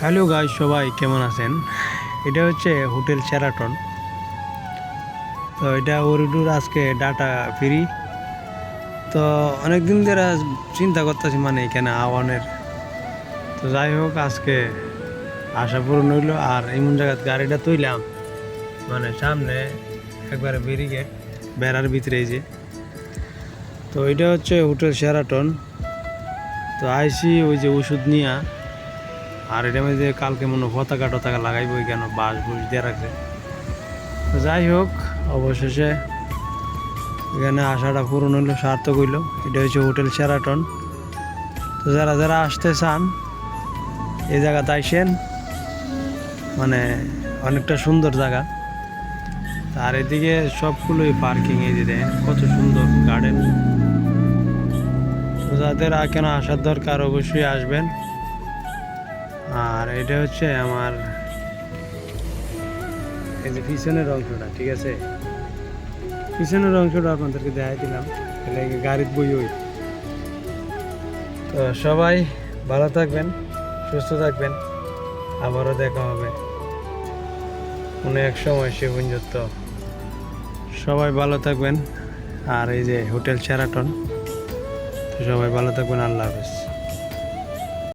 Hello guy সবাই কেমন আছেন? এটা হচ্ছে হোটেল শেরাটন তো এটা ওরিডুর আজকে ডাটা ফ্রি। তো অনেক দিন ধরে চিন্তা করতেছি মানে এখানে আওয়ানের। তো যাই হোক, আজকে আশা পূরণ হইল আর এমন জায়গায় গাড়িটা তুইলাম। মানে সামনে একবারে ব্যারিকেড বেড়ার ভিতরে যে। তো এটা হচ্ছে হোটেল শেরাটন তো আইসি ওই যে ওষুধ নিয়া আর এটার যে কালকে মনে পতাকা টতাকা লাগাইবো কেন? বাস বুস দিয়ে রাখছে যাই হোক, অবশেষে এখানে আশাটা পূরণ হইল, সার্থক হইল। এটা হচ্ছে হোটেল সেরাটন তো যারা যারা আসতে চান, এই জায়গাতে আইসেন। মানে অনেকটা সুন্দর জায়গা। আর এদিকে সবগুলোই পার্কিং, এই দেখেন, কত সুন্দর গার্ডেন। যাদের কেন আসার দরকার, অবশ্যই আসবেন। আর এটা হচ্ছে আমার এই যে পিছনের অংশটা, ঠিক আছে? পিছনের অংশটা আপনাদেরকে দেখাই দিলাম। গাড়ির বই ওই? তো সবাই ভালো থাকবেন, সুস্থ থাকবেন। আবারও দেখা হবে। কোনো এক সময় সে পর্যন্ত। সবাই ভালো থাকবেন। আর এই যে হোটেল শেরাটন সবাই ভালো থাকবেন। আল্লাহ হাফেজ।